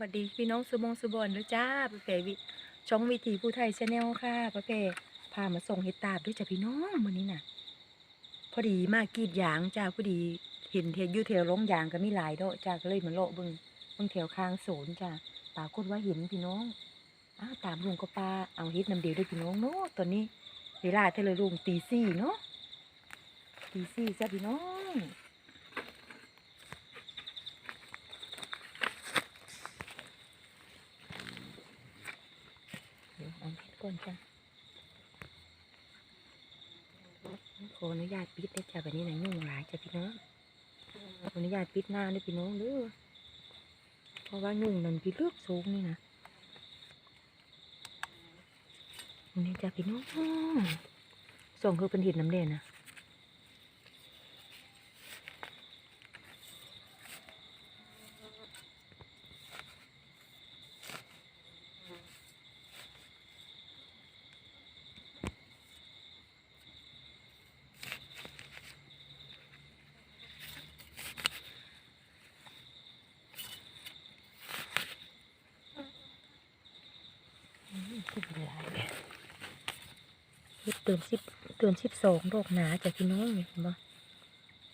บัดดีพี่น้องสมงสุบอนด้วยจ้าประเพวิช่องวิถีผู้ไทยชาแนลค่ะประเพพามาส่งเห็ดตาบด้วยจ้าพี่น้องมื้อนี้น่ะ พอดีมากกรีดยางจ้าพอดีเห็นเทอยู่แถวลงยางก็มีหลายดอกจ้าก็เลยมาเละบิ่งบิ่งแถวข้างโสนจ้าปรากฏว่าเห็นพี่น้องอ้าวตามลุงก็ปลาเอาเฮ็ดน้ำเดียวด้วยพี่น้องเนาะตอนนี้เวลาเท่าเลยลุงตีสี่เนาะตีสี่จ้าพี่น้อง เดี๋ยวเอาเห็ด ก่อนจ้ะขออนุญาตปิดได้จ้ะแบบนี้นะยุ่งหลายจ้ะพี่น้องขออนุญาตปิดหน้าด้วยพี่น้องเด้อเพราะว่ายุ่งนั่นพี่เลือกสูงนี่นะนี่จ้ะพี่น้องส่งคือเป็นหินน้ำเดงนะอืมคือเป็นหลายเลยเห็ดเตือนสิบเตือนสิบสองดอกหนาจ้ะพี่น้องเห็นบ่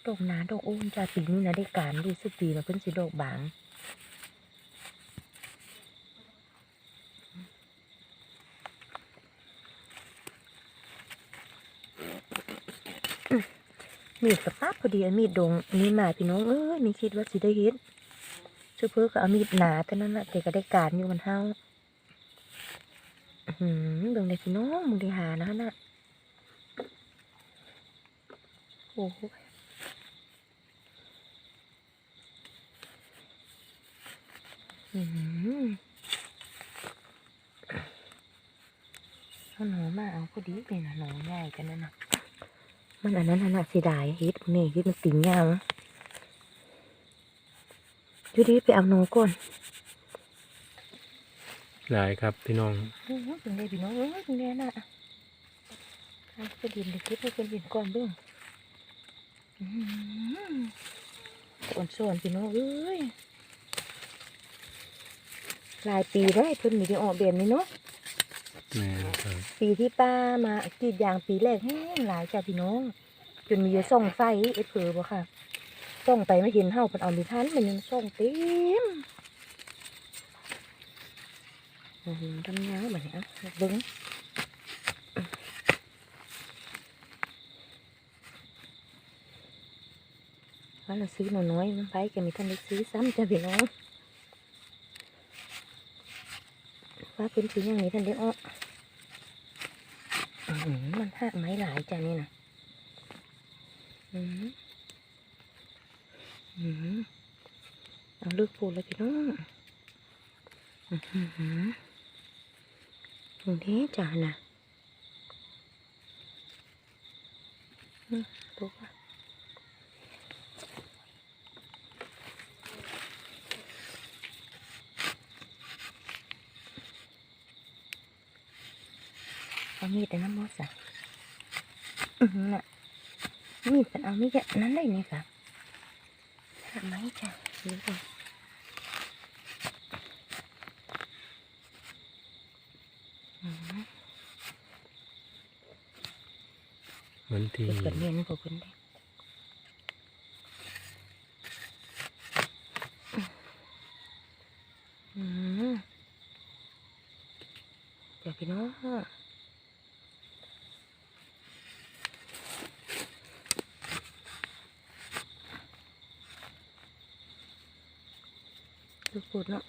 ดอกหนาดอกอ้วนจ้ะปีนี้นะได้การดีสุดปีแล้วเพิ่นสิดอกบางมีดกับปั๊บพอดีมีดดงอันนี้มาพี่น้องเอ้ยม่คิดว่าสิได้เฮ็ดชื่อเพื่อก็เอามีดหนาแต่นั้นแหละแต่ก็ได้การอยู่มันเฮาอื้อหืมเบิ่งเลยพี่น้องมึงได้หานะน่ะ โอ้โหอือหือเอาหนูมาเอาพอดีเป็นหนูใหญ่กันนั่นน่ะมันอันนั้นอันน่ะเสียดายเฮ็ดนี่เฮ็ดมันติ่งยาวนะอยูดีไปเอาหนูก่อนหลายครับพี่น้องโอ้โหเป็นไงพี่น้องเอ้ยเป็นไงน่ะใครจะดินเด็กเก็บไปเป็นดินก่อนเบิ่ง อื้อหือส่วนส่วนพี่น้องเอ้ยหลายปีได้วเพิ่นมีได้ออกแบบนี้เนาะแม่ครับปีที่ป้ามากรีดยางปีแรกแห้งหลายจ้ะพี่น้อง จนมีจะส่องไฟไอ้เผือบ่ค่ะส่องไปไม่เห็นเฮาเพิ่นเอามีทันมันยังส่องเต็มอือหือดำยาวแบบนี้อะเบิ้งาเราซื้อหน่อยน้อยมันไปก็มีท่านได้ซื้อซ้ำจ้ะพี่น้องว่าเป็นปีอย่างนี้ท่านได้อ้ออื้อหือมันหักไม้หลายจ้ะนี่นะอืมอืมเอาเลือกปูเลยพี่น้องอือหือตรงนี้จ้ะนะอืมดูว่า เอามีดแต่น้ำมอสอะอือหือน่ะมีดเป็นเอามีดแบบนั้นได้ไหมคะหักไม้จ้ะดูก่อนอืมเหมือนที่เปิดเรียนพวกคุณได้อืมเดี๋ยวพี่น้อง ดูปูดเนาะ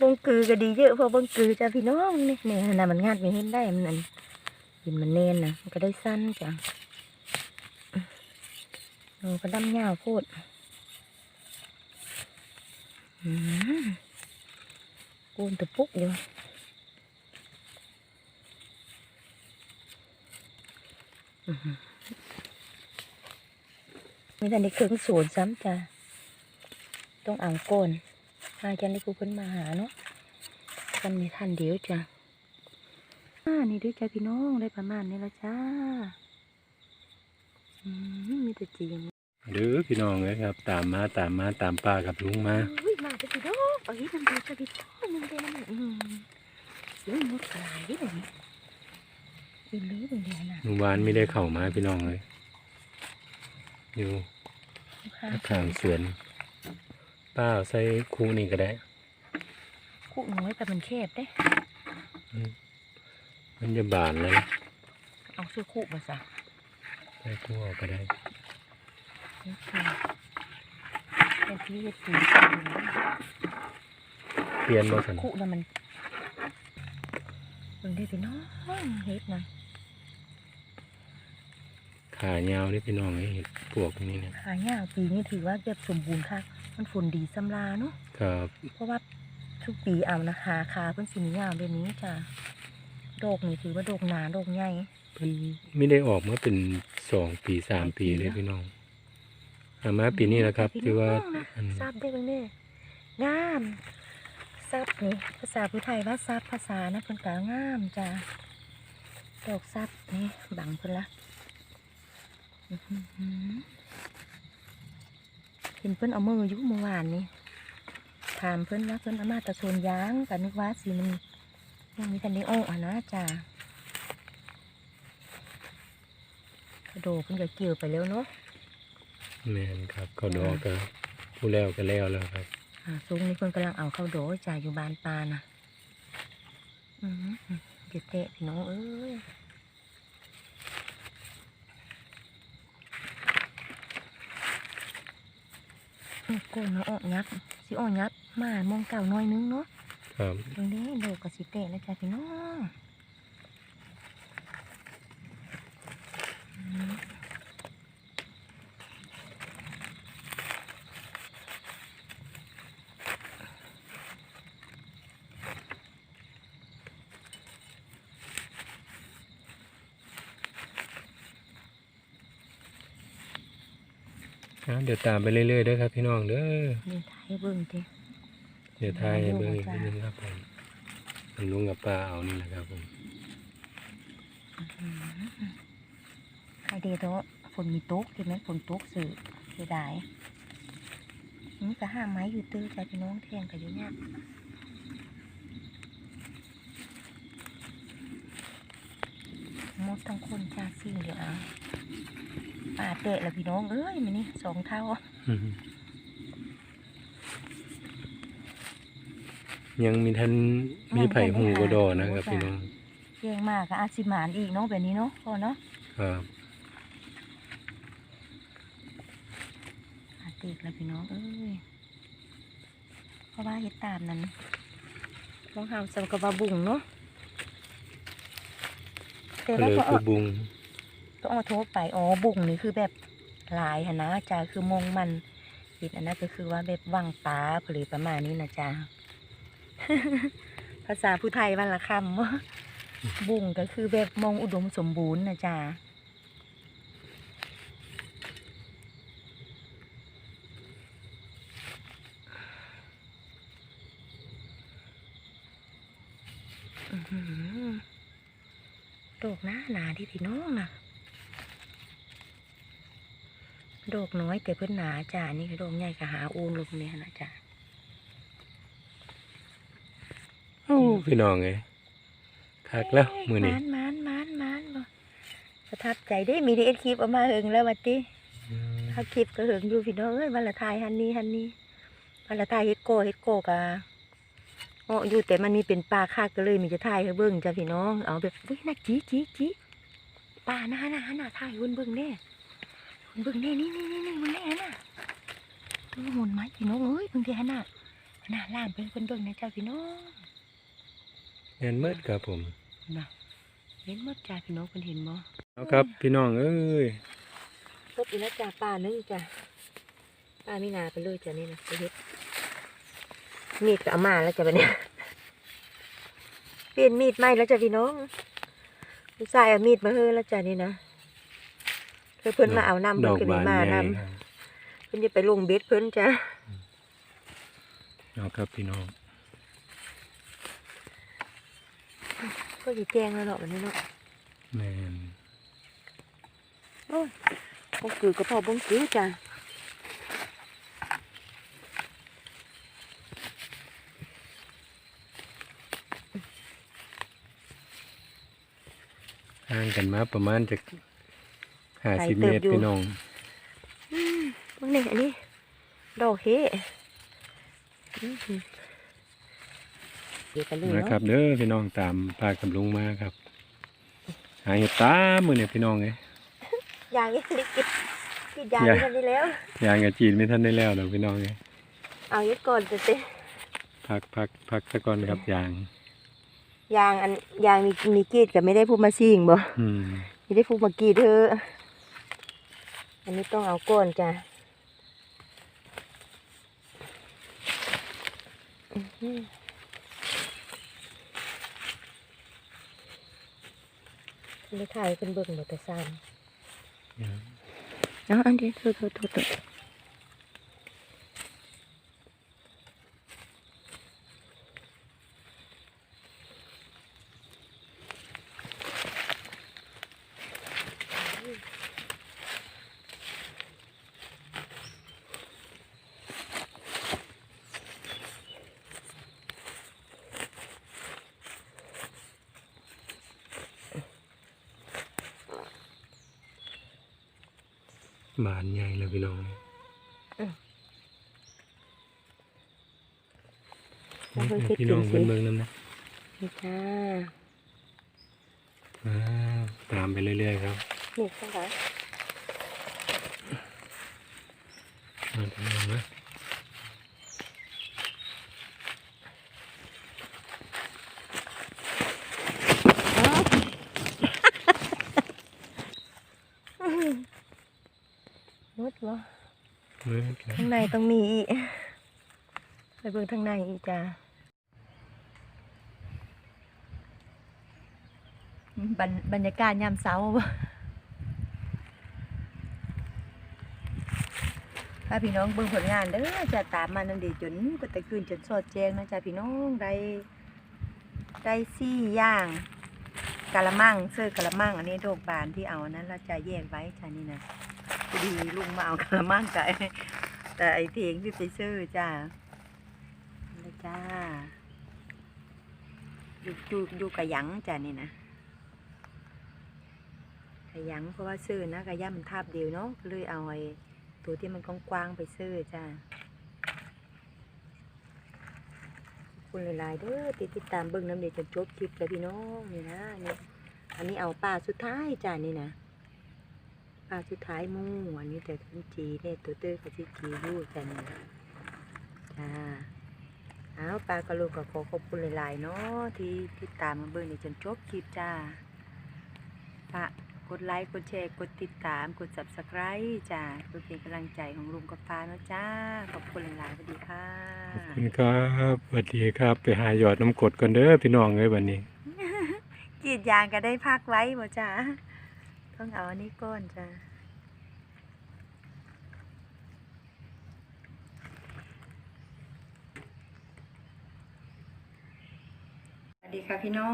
บงกือก็ดีเยอะเพราะบงกือจ้ะพี่น้องนี่เนี่ยนะมันงาดไม่เห็นได้มันอันยินมันเน่นนะมันก็ได้สั้นจ้ะโอ้ก็ดำยาวโพูดอืมกูนตะปุกอยู่อือ ไม่ทันได้เครื่องสูนซ้ำจ้ะต้องอ่างโกนอาจารย์นี่กูเพิ่นมาหาเนาะกันมีทันเดียวจ้ะอ่านี่ด้วยจ้าพี่น้องได้ประมาณนี้ละจ้าอืมมีแต่จีนเด้อพี่น้องเลยครับ ตามมาตามมาตามป้ากับลุงมาอุ้ยมาจะพี่น้องเอาอีกน้ำเดือดจะพี่น้องมันเดือดมันอืมเสียงมดกลายได้แบบนี้อีหรือเป็นเดือนน่ะหมู่บ้านไม่ได้เข้ามาพี่น้องเลย อยู่ค่ะทางสวนป้าเอาใส่คูนี่ก็ได้ คู่น้อยแต่มันแคบเด้มันจะบานเลยเอาเสื้อคู่มาซะใส่คู่เอาก็ได้นี่คือเป็นที่เฮ็ดปุ๋ยเปลี่ยนบ่สันคู่น่ะมันมันได้พี่น้องเฮ็ดหน่อ ยขายาวนี่พี่น้องเลยเห็ดปวกนี่เนี่ยหายากปีนี้ถือว่าเก็บสมบูรณ์ค่ะ มันฝนดีสำลาเนาะครับ เพราะว่าทุกปีเอานะหาคาเพิ่นสิมียาวแบบนี้จ้ะโดกนี่ถือว่าโดกหนาโดกใหญ่เพิ่นไม่ได้ออกมาเป็นสองปีสามปีเลยพี่น้องอามาปีนี้แหละครับที่ว่าอันทราบได้เบ้างเด้งามทราบนี่ภาษาผู้ไทยว่าทราบภาษานะเพิ่นก็งามจ้ะดอกทราบนี่บังเพิ่นละอื้อหือ เห็นเพิ่นเอามืออยู่เมื่อวานนี้ถามเพิ่นว่าเพิ่นเอามาแตะโซนยางก็นึกว่าสิมันยังมีทันได้ออกอะนะจ้ะกระโดดเพิ่นก็เกี่ยวไปแล้วเนาะแมนครับเขาดอกก็ผู้แล้วก็แล้วแล้วครับอ่าซุ้งนี่เพิ่นกำลังเอาเข้าโดจ่ายอยู่บานปลานะอือหือเดี๋ยวเตะพี่น้องเอ้ย โกนเนาะออกยักษ์สิออกยักษ์มามองเก่าน้อยนึงเนาะครับตรงนี้โดดกับสิเตะแล้วจ้ะพี่น้อง เดี๋ยวตามไปเรื่อยๆเด้อครับพี่น้องเด้อนี่ถ่ายให้เบิ่งดิเดี๋ยวทายให้เบิ่งอีกนิดนึงครับผมมันลุงกับป้าเอานี่แหละครับผมใครเดโตะฝนมีตกใช่ไหมฝนตกสื่อเสียดายนี่ก็ห้ามไม้อยู่ตื้อจ้ะพี่น้องเที่ยงกันอยู่เนี่ยหมดทั้งคนจ้าซิ่งเดี๋ยวเอา ป่าเตะแล้วพี่น้องเอ้ยมันนี่สองเท่าอืมยังมีท่านมีไผ่หูกระดอนะครับพี่น้องเที่ยงมากก็อาจสิหมานอีกเนาะแบบนี้เนาะพอเนาะครับป่าเตะแล้วพี่น้องเอ้ยเพราะว่าเฮ็ดตามนั้นลองหามสำกับว่าบุ่งเนาะแต่ก็ว่าเลยก็คือบุง ต้องเอาโทษไป อ๋อ บุ่งนี่คือแบบหลายหนะจ้าคือมงมันผิดอันนั้นก็คือว่าแบบว่างตาหรือประมาณนี้นะจ้าภาษาผู้ไทยวันละคำว่าบุ่งก็คือแบบมองอุดมสมบูรณ์นะจ้าโดกหน้าหนาที่พี่น้องนะ โดกน้อยแต่เพิ่นหนาจ้านี่คือโดกใหญ่ก็หาอูนลงเนี่ยนะจ้าโอ้พี่น้องไงคักแล้วมือนี้มานมานมานมานบ่ประทับใจได้มีดีเอ็ดคลิปเออกมาเหิงแล้ววัดติอืมถ้าคลิปก็เหิงอยู่พี่น้องเอ้ยวันละทายฮันนี่ฮันนี่วันละทายเฮ็ดโกเฮ็ดโกกะโอ้อยู่แต่มันมีเป็นปลาคากก็เลยมีจะทายให้เบิ่งจ้ะพี่น้องเอาแบบอุ้ยน่าจีจีจีปลาหน้าหน้าหน้าทายเบิ่งเบิ่งแน่ เบิ่งแน่นี่นี่นี่นี่เบิ่งแน่น่ะโอ้โหนไหมพี่น้องเอ้ยเบิ่งแน่น่ะหน้าล้านเพิ่นเพิ่นเบิ่งนะจ้ะพี่น้องเงินมืดครับผมน่ะเห็นหมดจ้ะพี่น้องเพิ่นเห็นบ่เอาครับ พี่น้องเอ้ยพบอีกแล้วจ้ะป้านึงจ้ะป้าไม่นาไปเลยจ้ะนี่นะไปเฮ็ดมีดก็เอามาแล้วจ้ะบัดเนี้ยเปลี่ยนมีดใหม่แล้วจ้ะพี่น้องผู้ชายเอามีดมาเฮ้อแล้วจ้ะนี่นะ เพิ่นมาเอาน้ำดเพิ่นก้บานมาใหนำเพิ่นจะไปลงเบ็ดเพิ่นจ้ะเอาครับพี่น้องก็สิแจ้งแล้วเนาะวันนี้เนาะแม่นบ่คือก็พอบงคือจ้ะห่างกันมาประมาณจาก ห้าไกลสิบเติเมบตรอยู่พี่น้องพวกนี้อันนี้ดอกเฮอื้อหือเดี๋ยวกันเลยนะเนาะครับ เด้อพี่น้องตามพากับลุงมาครับ หาเห็ดตามมือเนี่ยพี่น้องไงยางยังได้กินกินยางยางนี่ทันได้แล้วยางกับจีนไม่ทันได้แล้วดอกพี่น้องไงเอายึดก่อนจะเต้พักพักพักซะก่อนครับยาง ยางอันยางมีมีกรีดกับไม่ได้พูดมาซิ่งบ่อืมไม่ได้พูดมากรีดเธอะ อันนี้ต้องเอาก้อนจ้ะอื้อหือไม่ถ่ายเป็นเบิ่งหมดแต่ซ้ำเอาอันนี้โทษโทษโทษโทษ บานใหญ่เลยพี่น้องเอาเพิ่งคิดพี่น้องถึเบิ่งงสิเบิ่งน้ำนะนี่จ้าอ่าตามไปเรื่อยๆครับนี่ใช่ไหมมาพี่น้องนะ นุดเหรอ เบิ่งครับ ข้างในต้องมีอีกไปเบิ่งข้างในอีกจ้าบรรบรรยากาศยามเช้าบ่ถ้าพี่น้องเบิ่งผลงานเด้อจะตามมานั่นดีจนก็ต่คืนจนสอดแจงนะจ๊ะพี่น้องได้ได้สี่ย่างกะละมังเสื้อกะละมังอันนี้โรคบานที่เอานั้นเราจะแยกไว้จ้ะนี่นะ ดีลุงมาเอากระมังแต่แต่ไอเทียงที่ไปซื้อจ้าเลยจ้าอยู่อยู่อยู่กระยังจ้านี่นะกระยังเพราะว่าซื้อนะกระย่ามันทาบเดียวเนาะเลยเอาไอ้ตัวที่มันกว้างๆไปซื้อจ้าคุณหลายๆเด้อที่ติดตามเบิ่งน้ำเดียวจนจบคลิปแล้วพี่น้องนี่นะนี่อันนี้เอาปลาสุดท้ายจ้านี่นะาสุดท้ายหมู่อันนี้แต่ขึ้นจีเนี่ยตัวเต้ยกับที่จีอยู่กันจ้าเอาปลากระโหลกก็ขอขอบคุณหลายๆเนาะที่ติดตามมาเบิ่งในจนจบคลิปจ้าฝากกดไลค์กดแชร์กดติดตามกด subscribe จ้าเพื่อเป็นกำลังใจของลุงกับฟ้าเนาะจ้าขอบคุณหลายๆสวัสดีค่ะขอบคุณครับสวัสดีครับ ไปหาหยอดน้ำกรดกันเด้อพี่น้องเลยวันนี้กรีดยางก็ได้พักไว้บ่จ้า ต้องเอาอันนี้ก้อนจ้าสวัสดีค่ะพี่น้อ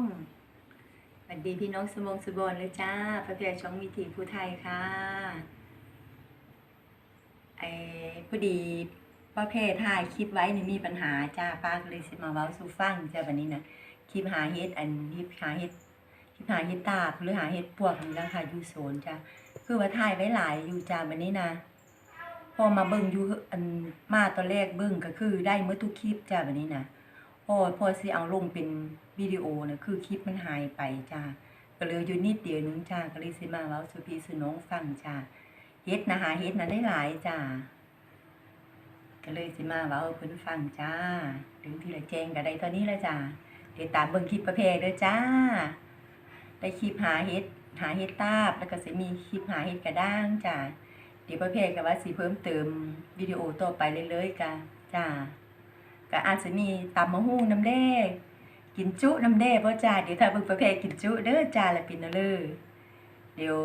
งสวัสดีพี่น้องสมองสบอนเลยจ้าพระเพียรช่องวิถีผู้ไทยค่ะไอ้พอดีป้าเพศถ่ายคลิปไว้นี่มีปัญหาจ้าป้าก็เลยสิมาเว้าสู่ฟังจ้าวันนี้นะคลิปหาเฮ็ดอันคลิปหาเฮ็ด หาเฮ็ดตาบหรือหาเฮ็ดปวกนี่ละค่ะอยู่โซนจ้าคือว่าถ่ายไว้หลายอยู่จ้าวันนี้นะพอมาเบิ่งอยู่อันมาตอนแรกเบิ่งก็คือได้เมื่อทุกคลิปจ้าวันนี้นะพอพอสิเอาลงเป็นวิดีโอนะคือคลิปมันหายไปจ้าก็เลยอยู่นิดเดียวนึงจ้าก็เลยสิมาเว้าสุพีสุน้องฟังจ้าเฮ็ดนะหาเฮ็ดนะได้หลายจ้าก็เลยสิมาเว้าเพิ่นฟังจ้าถึงที่ละแจ้งก็ได้เท่านี้ละจ้าเดี๋ยวตามเบิ่งคลิปประเพเด้อจ้า ได้คลิปหาเฮ็ดหาเฮ็ดตาบ แล้วก็สิมีคลิปหาเฮ็ดกระด้างจ้าเดี๋ยวประเพก็ว่าสิเพิ่มเติมวิดีโอต่อไปเรื่อยๆกะจ้าก็อาจจะมีตำมะฮู้น้ำแดงกินจุน้ำแดงเพราะจ้าเดี๋ยวถ้าเบิ่งประเภทกินจุเด้อจ้าละปินเอเลยเดี๋ยว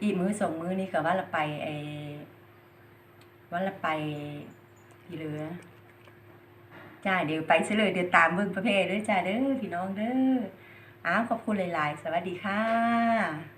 อีมื้อสองมื้อนี้ก็ว่าละไปไอ้ว่าละไปพี่เหลือจ้าเดี๋ยวไปซะเลยเดี๋ยวตามเบิ่งประเภทเด้อจ้าเด้อพี่น้องเด้อ อ้าวขอบคุณหลาย ๆ สวัสดีค่ะ